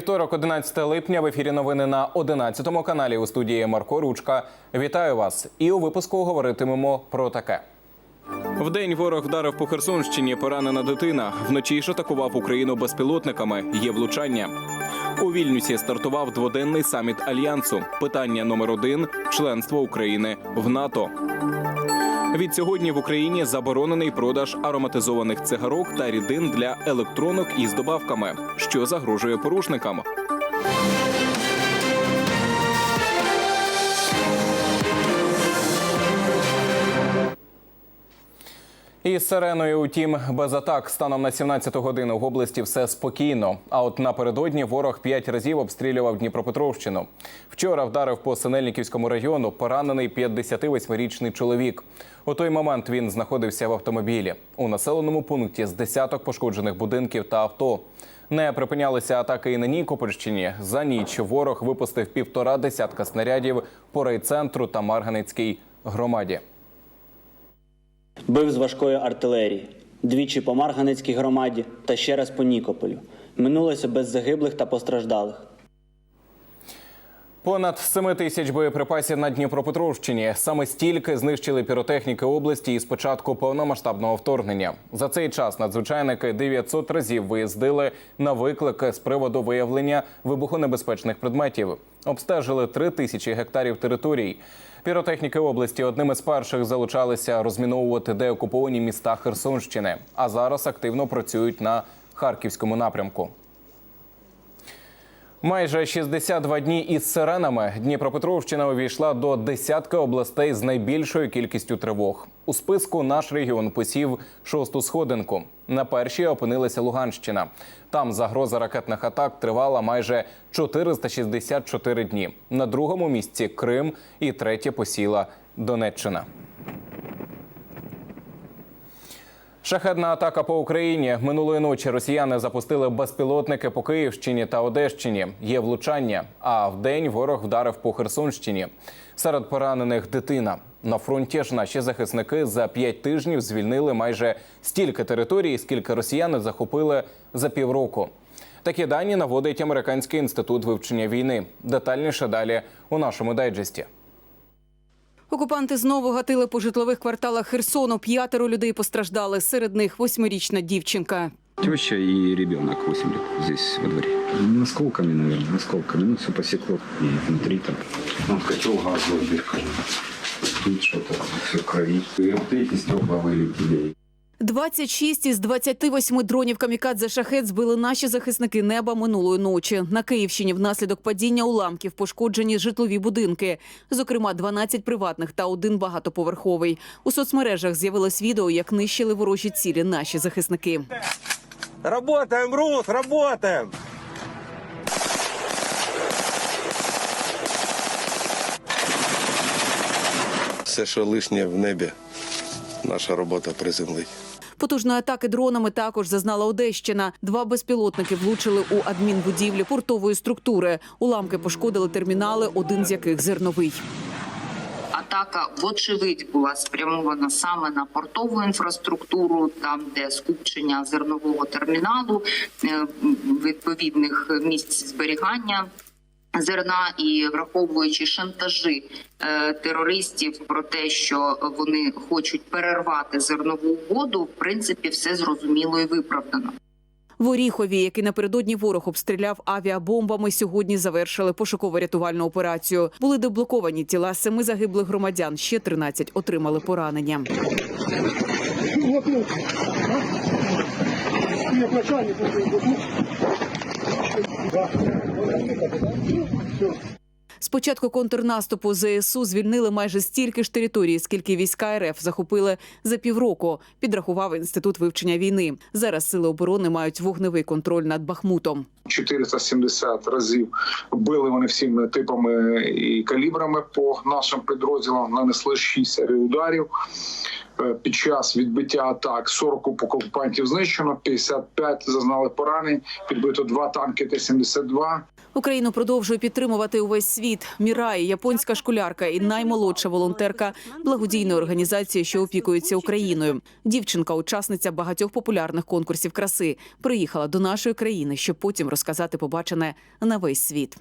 Вівторок, 11 липня, в ефірі новини на 11 каналі у студії Марко Ручка. Вітаю вас! І у випуску говоритимемо про таке. Вдень ворог вдарив по Херсонщині. Поранена дитина. Вночі ж атакував Україну безпілотниками. Є влучання. У Вільнюсі стартував дводенний саміт альянсу. Питання номер один членство України в НАТО. Від сьогодні в Україні заборонений продаж ароматизованих цигарок та рідин для електронок із добавками, що загрожує порушникам. Із сиреною, утім, без атак станом на 17 годину в області все спокійно. А от напередодні ворог п'ять разів обстрілював Дніпропетровщину. Вчора вдарив по Синельниківському району поранений 58-річний чоловік. У той момент він знаходився в автомобілі. У населеному пункті з десяток пошкоджених будинків та авто. Не припинялися атаки і на Нікопольщині. За ніч ворог випустив півтора десятка снарядів по райцентру та Марганицькій громаді. Бив з важкої артилерії, двічі по Марганецькій громаді та ще раз по Нікополю. Минулося без загиблих та постраждалих. Понад 7 тисяч боєприпасів на Дніпропетровщині. Саме стільки знищили піротехніки області із початку повномасштабного вторгнення. За цей час надзвичайники 900 разів виїздили на виклики з приводу виявлення вибухонебезпечних предметів. Обстежили 3 тисячі гектарів територій. Піротехніки області одними з перших залучалися розміновувати деокуповані міста Херсонщини, а зараз активно працюють на харківському напрямку. Майже 62 дні із сиренами Дніпропетровщина увійшла до десятки областей з найбільшою кількістю тривог. У списку наш регіон посів шосту сходинку. На першій опинилася Луганщина. Там загроза ракетних атак тривала майже 464 дні. На другому місці Крим і третє посіла Донеччина. Шахедна атака по Україні минулої ночі. Росіяни запустили безпілотники по Київщині та Одещині. Є влучання. А вдень ворог вдарив по Херсонщині. Серед поранених дитина. На фронті ж наші захисники за п'ять тижнів звільнили майже стільки територій, скільки росіяни захопили за півроку. Такі дані наводить американський інститут вивчення війни. Детальніше далі у нашому дайджесті. Окупанти знову гатили по житлових кварталах Херсону. П'ятеро людей постраждали. Серед них восьмирічна дівчинка. Теща и ребенок 8 лет здесь во дворе. Осколками, наверное, осколками. Ну, все посекло. И внутри там. Ну, котел газовый дырка. Тут что-то, все в крови. И вот эти стекла вылетели. 26 із 28 дронів камікадзе шахет збили наші захисники неба минулої ночі. На Київщині внаслідок падіння уламків пошкоджені житлові будинки, зокрема 12 приватних та один багатоповерховий. У соцмережах з'явилось відео, як нищили ворожі цілі наші захисники. Работаем, Рус, работаем! Все, що лишнє в небі, наша робота приземлить. Потужної атаки дронами також зазнала Одещина. Два безпілотники влучили у адмінбудівлі портової структури. Уламки пошкодили термінали, один з яких зерновий. Атака, вочевидь, була спрямована саме на портову інфраструктуру, там де скупчення зернового терміналу, е, відповідних місць зберігання. Зерна і враховуючи шантажі е, терористів про те, що вони хочуть перервати зернову угоду, в принципі, все зрозуміло і виправдано. В Оріхові, який напередодні ворог обстріляв авіабомбами, сьогодні завершили пошуково-рятувальну операцію. Були деблоковані тіла семи загиблих громадян. Ще 13 отримали поранення. З початку контрнаступу ЗСУ звільнили майже стільки ж територій, скільки війська РФ захопили за півроку. Підрахував інститут вивчення війни. Зараз сили оборони мають вогневий контроль над Бахмутом. 470 разів били вони всіми типами і калібрами по нашим підрозділам. Нанесли 6 серій ударів. Е, Під час відбиття атак 40 окупантів знищено, 55 зазнали поранень, підбито два танки Т-72. Україну продовжує підтримувати увесь світ. Мірай, японська школярка і наймолодша волонтерка благодійної організації, що опікується Україною. Дівчинка, учасниця багатьох популярних конкурсів краси, приїхала до нашої країни, щоб потім розказати побачене на весь світ.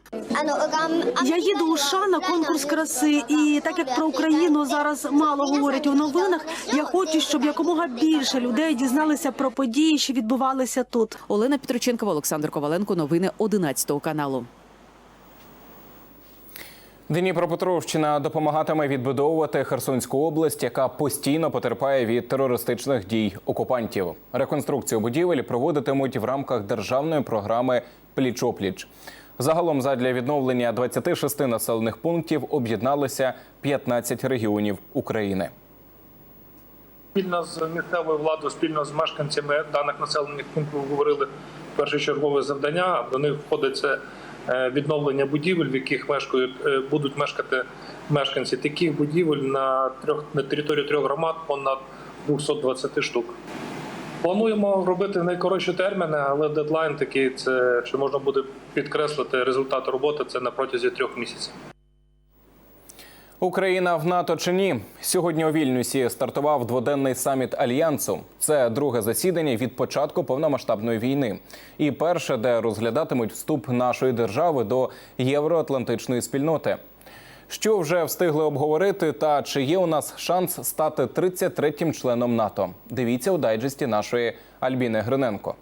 Я їду у США на конкурс краси, і так як про Україну зараз мало говорять у новинах, я хочу, щоб якомога більше людей дізналися про події, що відбувалися тут. Олена Петроченкова, Олександр Коваленко. Новини 11 каналу. Дніпропетровщина допомагатиме відбудовувати Херсонську область, яка постійно потерпає від терористичних дій окупантів. Реконструкцію будівель проводитимуть в рамках державної програми Пліч-опліч. Загалом задля відновлення 26 населених пунктів об'єдналися 15 регіонів України. Спільно з місцевою владою, спільно з мешканцями даних населених пунктів говорили першочергове завдання. До них входить це е, відновлення будівель, в яких мешкають е, будуть мешкати мешканці. Таких будівель на трьох на території трьох громад понад 220 штук. Плануємо робити в найкоротші терміни, але дедлайн такий це що можна буде підкреслити результат роботи. Це на протязі трьох місяців. Україна в НАТО чи ні? Сьогодні у Вільнюсі стартував дводенний саміт альянсу. Це друге засідання від початку повномасштабної війни, і перше, де розглядатимуть вступ нашої держави до євроатлантичної спільноти. Що вже встигли обговорити, та чи є у нас шанс стати 33-м членом НАТО? Дивіться у дайджесті нашої Альбіни Гриненко.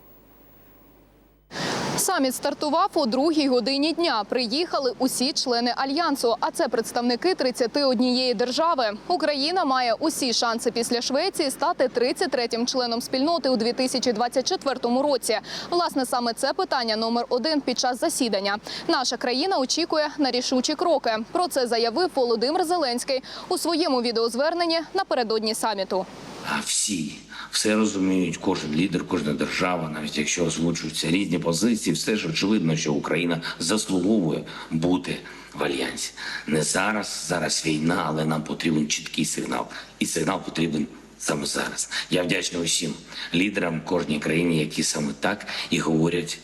Саміт стартував о другій годині дня. Приїхали усі члени альянсу, а це представники 31 держави. Україна має усі шанси після Швеції стати 33-м членом спільноти у 2024 році. Власне, саме це питання номер один під час засідання. Наша країна очікує на рішучі кроки. Про це заявив Володимир Зеленський у своєму відеозверненні напередодні саміту. Всі все розуміють, кожен лідер, кожна держава, навіть якщо озвучуються різні позиції, все ж очевидно, що Україна заслуговує бути в альянсі. Не зараз, зараз війна, але нам потрібен чіткий сигнал, і сигнал потрібен саме зараз. Я вдячний усім лідерам кожній країні, які саме так і говорять,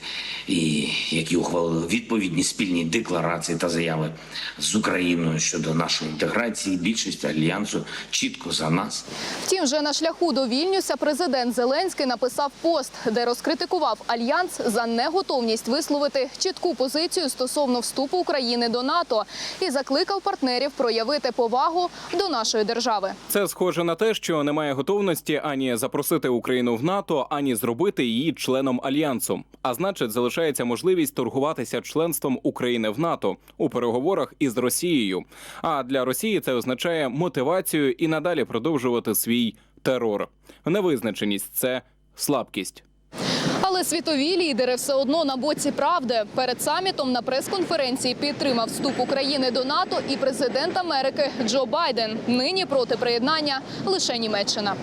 і які ухвалили відповідні спільні декларації та заяви з Україною щодо нашої інтеграції. Більшість альянсу чітко за нас. Втім, вже на шляху до Вільнюса президент Зеленський написав пост, де розкритикував альянс за неготовність висловити чітку позицію стосовно вступу України до НАТО і закликав партнерів проявити повагу до нашої держави. Це схоже на те, що немає готовності ані запросити Україну в НАТО, ані зробити її членом альянсу. А значить, залишається можливість торгуватися членством України в НАТО у переговорах із Росією. А для Росії це означає мотивацію і надалі продовжувати свій терор. Невизначеність це слабкість. Але світові лідери все одно на боці правди. Перед самітом на прес-конференції підтримав вступ України до НАТО і президент Америки Джо Байден. Нині проти приєднання лише Німеччина.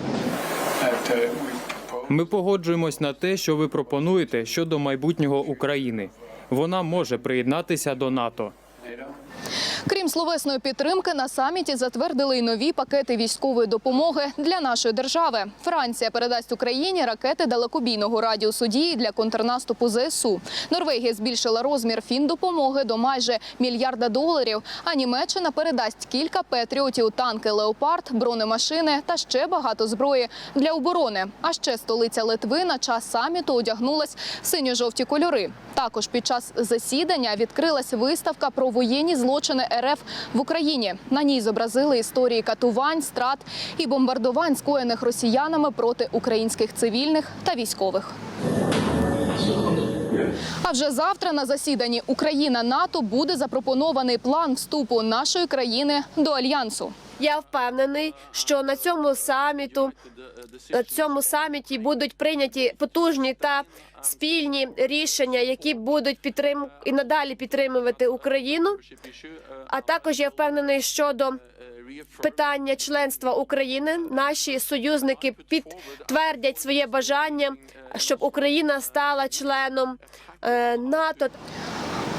Ми погоджуємось на те, що ви пропонуєте щодо майбутнього України. Вона може приєднатися до НАТО. Крім словесної підтримки, на саміті затвердили й нові пакети військової допомоги для нашої держави. Франція передасть Україні ракети далекобійного радіусу дії для контрнаступу ЗСУ. Норвегія збільшила розмір фіндопомоги до майже мільярда доларів. А Німеччина передасть кілька петріотів, танки Леопард, бронемашини та ще багато зброї для оборони. А ще столиця Литви на час саміту одягнулась в синьо-жовті кольори. Також під час засідання відкрилась виставка про воєнні злочини РФ в Україні. На ній зобразили історії катувань, страт і бомбардувань, скоєних росіянами проти українських цивільних та військових. А вже завтра на засіданні Україна НАТО буде запропонований план вступу нашої країни до альянсу. Я впевнений, що на цьому саміту на цьому саміті будуть прийняті потужні та спільні рішення, які будуть підтрим... і надалі підтримувати Україну. А також я впевнений щодо питання членства України. Наші союзники підтвердять своє бажання, щоб Україна стала членом е, НАТО.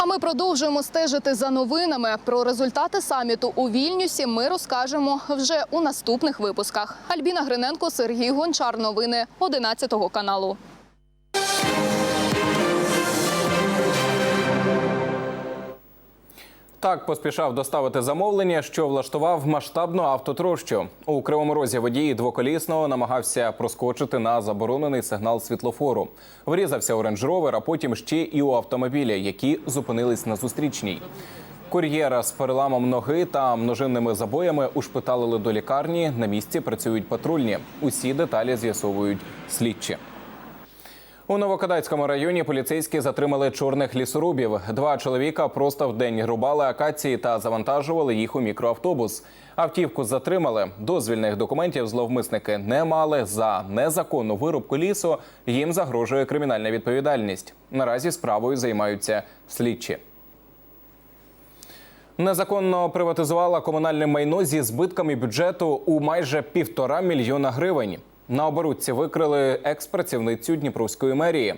А ми продовжуємо стежити за новинами. Про результати саміту у Вільнюсі ми розкажемо вже у наступних випусках. Альбіна Гриненко, Сергій Гончар. Новини 11 каналу. Так поспішав доставити замовлення, що влаштував масштабну автотрощу. У кривому розі водій двоколісного намагався проскочити на заборонений сигнал світлофору. Врізався у рейндж-ровер, а потім ще і у автомобілі, які зупинились на зустрічній. Кур'єра з переламом ноги та множинними забоями ушпиталили до лікарні. На місці працюють патрульні. Усі деталі з'ясовують слідчі. У Новокадацькому районі поліцейські затримали чорних лісорубів. Два чоловіка просто в день рубали акації та завантажували їх у мікроавтобус. Автівку затримали. Дозвільних документів зловмисники не мали. За незаконну вирубку лісу їм загрожує кримінальна відповідальність. Наразі справою займаються слідчі. Незаконно приватизувала комунальне майно зі збитками бюджету у майже півтора мільйона гривень. На оборудці викрили екс-працівницю Дніпровської мерії.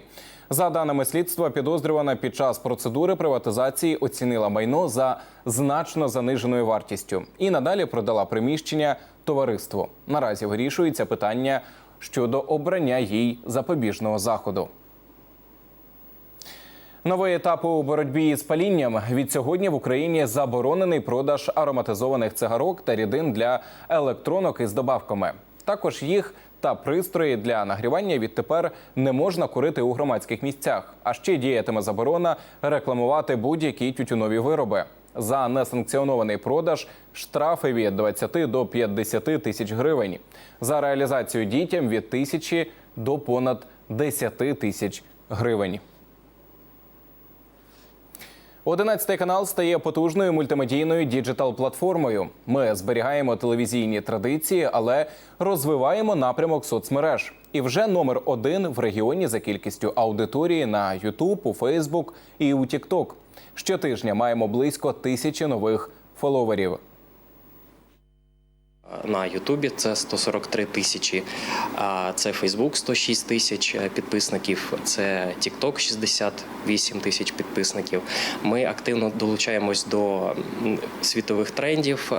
За даними слідства, підозрювана під час процедури приватизації оцінила майно за значно заниженою вартістю і надалі продала приміщення товариству. Наразі вирішується питання щодо обрання їй запобіжного заходу. Новий етап у боротьбі з палінням. Від сьогодні в Україні заборонений продаж ароматизованих цигарок та рідин для електронок із добавками. Також їх та пристрої для нагрівання відтепер не можна курити у громадських місцях. А ще діятиме заборона рекламувати будь-які тютюнові вироби. За несанкціонований продаж штрафи від 20 до 50 тисяч гривень. За реалізацію дітям від тисячі до понад 10 тисяч гривень. Одинадцятий канал стає потужною мультимедійною діджитал-платформою. Ми зберігаємо телевізійні традиції, але розвиваємо напрямок соцмереж. І вже номер один в регіоні за кількістю аудиторії на YouTube, у Facebook і у TikTok. Щотижня маємо близько тисячі нових фоловерів. На Ютубі це 143 тисячі, це Фейсбук 106 тисяч е, підписників, це TikTok 68 тисяч підписників. Ми активно долучаємось до світових трендів.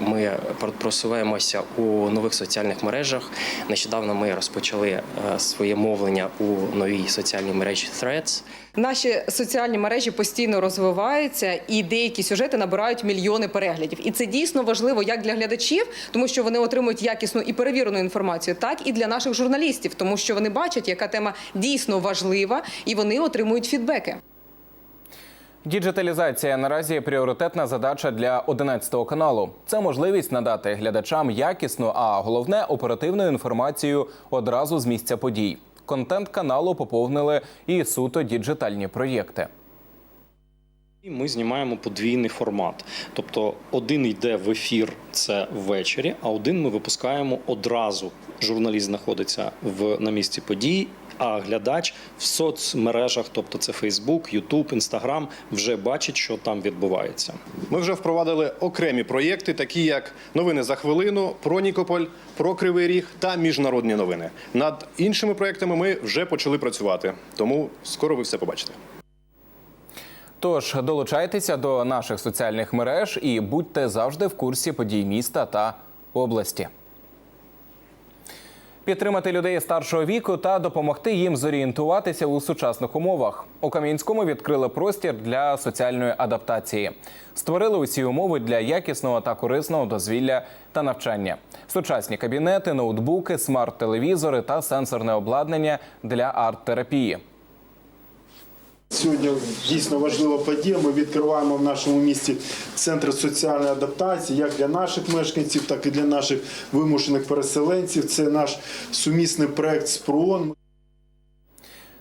Ми просуваємося у нових соціальних мережах. Нещодавно ми розпочали е, своє мовлення у новій соціальній мережі Threads. Наші соціальні мережі постійно розвиваються, і деякі сюжети набирають мільйони переглядів. І це дійсно важливо як для глядачів, тому що вони отримують якісну і перевірену інформацію, так і для наших журналістів, тому що вони бачать, яка тема дійсно важлива, і вони отримують фідбеки. Діджиталізація наразі пріоритетна задача для 11 каналу. Це можливість надати глядачам якісну, а головне оперативну інформацію одразу з місця подій. Контент каналу поповнили і суто діджитальні проєкти. Ми знімаємо подвійний формат. Тобто один йде в ефір це ввечері, а один ми випускаємо одразу. Журналіст знаходиться в на місці подій, а глядач в соцмережах, тобто це Facebook, YouTube, Instagram, вже бачить, що там відбувається. Ми вже впровадили окремі проєкти, такі як новини за хвилину, про Нікополь, про Кривий Ріг та міжнародні новини. Над іншими проєктами ми вже почали працювати, тому скоро ви все побачите. Тож долучайтеся до наших соціальних мереж і будьте завжди в курсі подій міста та області. Підтримати людей старшого віку та допомогти їм зорієнтуватися у сучасних умовах. У Кам'янському відкрили простір для соціальної адаптації. Створили усі умови для якісного та корисного дозвілля та навчання. Сучасні кабінети, ноутбуки, смарт-телевізори та сенсорне обладнання для арт-терапії. Сьогодні дійсно важлива подія. Ми відкриваємо в нашому місті центр соціальної адаптації як для наших мешканців, так і для наших вимушених переселенців. Це наш сумісний проект з ПРООН.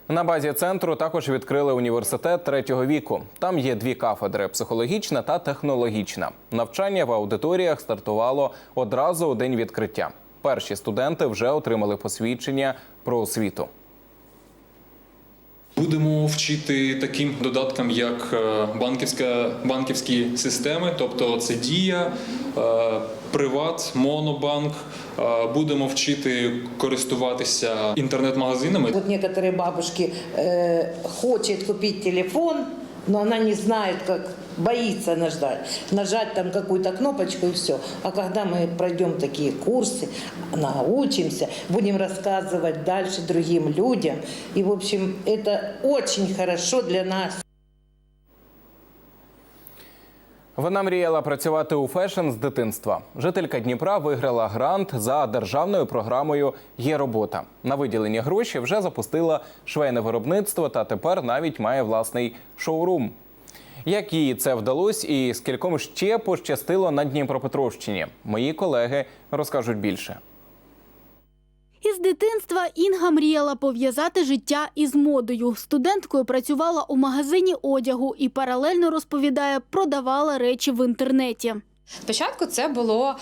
На базі центру також відкрили університет третього віку. Там є дві кафедри психологічна та технологічна. Навчання в аудиторіях стартувало одразу у день відкриття. Перші студенти вже отримали посвідчення про освіту. Будемо вчити таким додаткам, як е, банківська, банківські системи, тобто це дія, е, приват, монобанк. Е, Будемо вчити користуватися інтернет-магазинами. Вот некоторые бабушки э, хочуть купити телефон, но она не знает, как боится нажать. Нажать там какую-то кнопочку и все. А когда мы пройдем такие курсы, научимся, будем рассказывать дальше другим людям. И, в общем, это очень хорошо для нас. Вона мріяла працювати у фешн з дитинства. Жителька Дніпра виграла грант за державною програмою Є робота. На виділені гроші вже запустила швейне виробництво та тепер навіть має власний шоурум. Як їй це вдалося і скільком ще пощастило на Дніпропетровщині? Мої колеги розкажуть більше. Із дитинства Інга мріяла пов'язати життя із модою. Студенткою працювала у магазині одягу і паралельно розповідає, продавала речі в інтернеті. Спочатку це було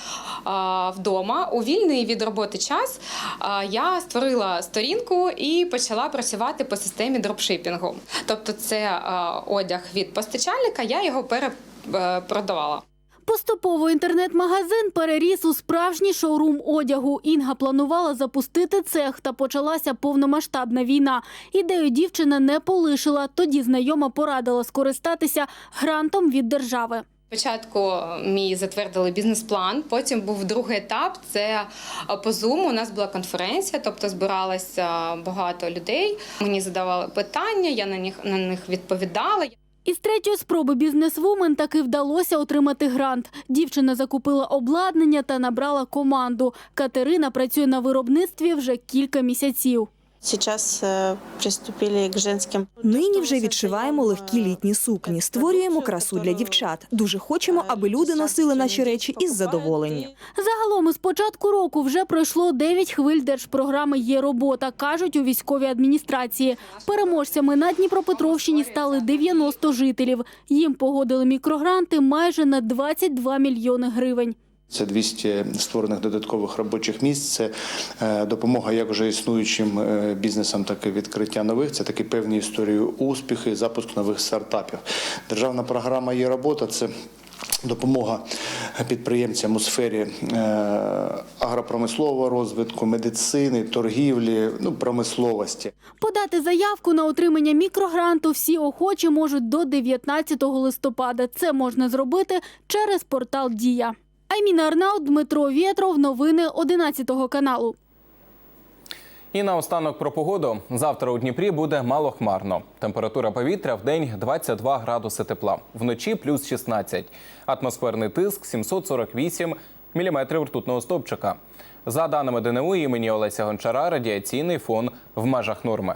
а, вдома у вільний від роботи час. А, я створила сторінку і почала працювати по системі дропшипінгу. Тобто, це а, одяг від постачальника, я його перепродавала. Поступово інтернет-магазин переріс у справжній шоурум одягу. Інга планувала запустити цех та почалася повномасштабна війна. Ідею дівчина не полишила. Тоді знайома порадила скористатися грантом від держави. Спочатку мій затвердили бізнес-план. Потім був другий етап. Це по Zoom. У нас була конференція, тобто збиралося багато людей. Мені задавали питання, я на них на них відповідала. Із третьої спроби бізнесвумен таки вдалося отримати грант. Дівчина закупила обладнання та набрала команду. Катерина працює на виробництві вже кілька місяців. Сейчас э, приступили к женским. Нині вже відшиваємо легкі літні сукні, створюємо красу для дівчат. Дуже хочемо, аби люди носили наші речі із задоволенням. Загалом із початку року вже пройшло 9 хвиль держпрограми Є робота, кажуть у військовій адміністрації. Переможцями на Дніпропетровщині стали 90 жителів. Їм погодили мікрогранти майже на 22 мільйони гривень. Це 200 створених додаткових робочих місць. Це е, допомога як вже існуючим е, бізнесам, так і відкриття нових. Це такі певні історії успіхи, запуск нових стартапів. Державна програма є робота. Це Допомога підприємцям у сфері е, агропромислового розвитку, медицини, торгівлі, ну промисловості. Подати заявку на отримання мікрогранту всі охочі можуть до 19 листопада. Це можна зробити через портал Дія. Айміна Арнаут, Дмитро Вєтров. Новини 11 каналу. І наостанок про погоду. Завтра у Дніпрі буде малохмарно. Температура повітря в день 22 градуси тепла, вночі плюс 16. Атмосферний тиск 748 міліметрів ртутного стовпчика. За даними ДНУ імені Олеся Гончара, радіаційний фон в межах норми.